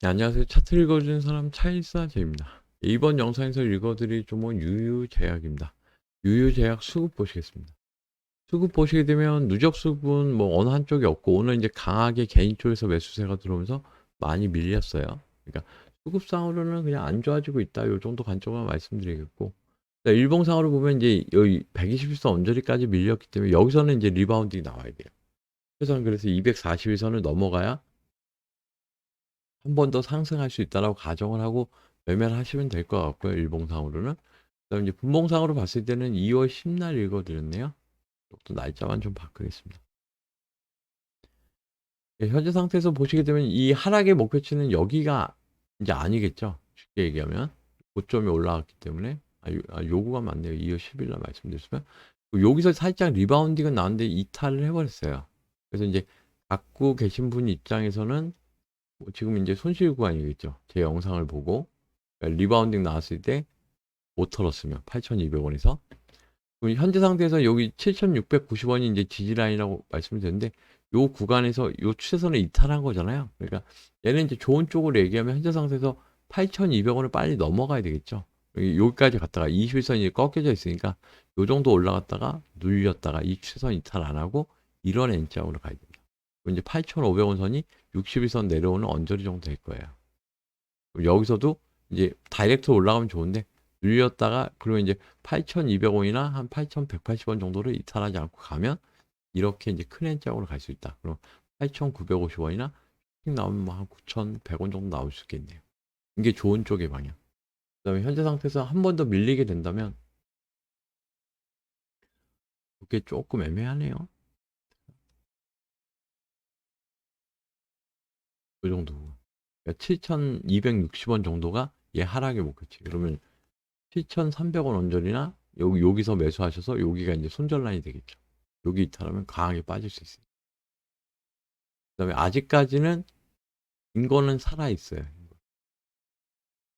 네, 안녕하세요. 차트 읽어주는 사람 차일사제입니다. 이번 영상에서 읽어드릴 종목은 유유제약입니다. 유유제약 수급 보시겠습니다. 수급 보시게 되면 누적 수급은 뭐 어느 한쪽이 없고 오늘 이제 강하게 개인 쪽에서 매수세가 들어오면서 많이 밀렸어요. 그러니까 수급상으로는 그냥 안 좋아지고 있다. 요 정도 관점만 말씀드리겠고 자, 일봉상으로 보면 이제 여기 121선 언저리까지 밀렸기 때문에 여기서는 이제 리바운딩이 나와야 돼요. 최소한 그래서 241선을 넘어가야 한 번 더 상승할 수 있다라고 가정을 하고 매매를 하시면 될 것 같고요. 일봉상으로는. 그다음 이제 분봉상으로 봤을 때는 2월 10날 읽어드렸네요. 또 날짜만 좀 바꾸겠습니다. 예, 현재 상태에서 보시게 되면 이 하락의 목표치는 여기가 이제 아니겠죠. 쉽게 얘기하면 고점이 올라갔기 때문에 아, 요, 아, 요구가 맞네요. 2월 10일 날 말씀드렸으면 여기서 살짝 리바운딩은 나왔는데 이탈을 해버렸어요. 그래서 이제 갖고 계신 분 입장에서는 뭐 지금 이제 손실 구간이겠죠. 제 영상을 보고 그러니까 리바운딩 나왔을 때못 털었으면 8,200원에서 현재 상태에서 여기 7,690원이 이제 지지라인이라고 말씀을 드렸는데 요 구간에서 요 추세선을 이탈한 거잖아요. 그러니까 얘는 이제 좋은 쪽으로 얘기하면 현재 상태에서 8,200원을 빨리 넘어가야 되겠죠. 여기- 여기까지 갔다가 21선이 꺾여져 있으니까 요 정도 올라갔다가 눌렸다가 이 추세선 이탈 안 하고 이런 N자으로 가야. 그럼 이제 8,500원 선이 61선 내려오는 언저리 정도 될 거예요. 여기서도 이제 다이렉트로 올라가면 좋은데 눌렸다가 그러면 이제 8,200원이나 한 8,180원 정도를 이탈하지 않고 가면 이렇게 이제 큰 N자으로 갈 수 있다. 그럼 8,950원이나 나오면 뭐 한 9,100원 정도 나올 수 있겠네요. 이게 좋은 쪽의 방향. 그다음에 현재 상태에서 한 번 더 밀리게 된다면 이게 조금 애매하네요. 그 정도. 그러니까 7,260원 정도가 얘 하락의 목표치. 그러면 7,300원 언저리나 여기 여기서 매수하셔서 여기가 이제 손절 라인이 되겠죠. 여기 이탈하면 강하게 빠질 수 있어요. 그 다음에 아직까지는 인거는 살아 있어요.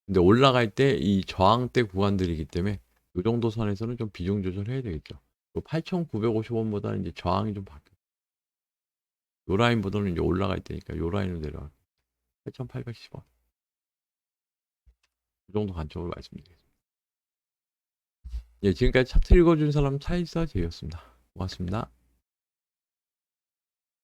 근데 올라갈 때 이 저항대 구간들이기 때문에 이 정도 선에서는 좀 비중 조절해야 되겠죠. 8,950원보다는 이제 저항이 좀 바뀌어. 요 라인보다는 이제 올라갈 때니까 요 라인으로 내려가. 8,810원. 이 정도 관점으로 말씀드리겠습니다. 예, 지금까지 차트 읽어준 사람 차일사 제이였습니다. 고맙습니다.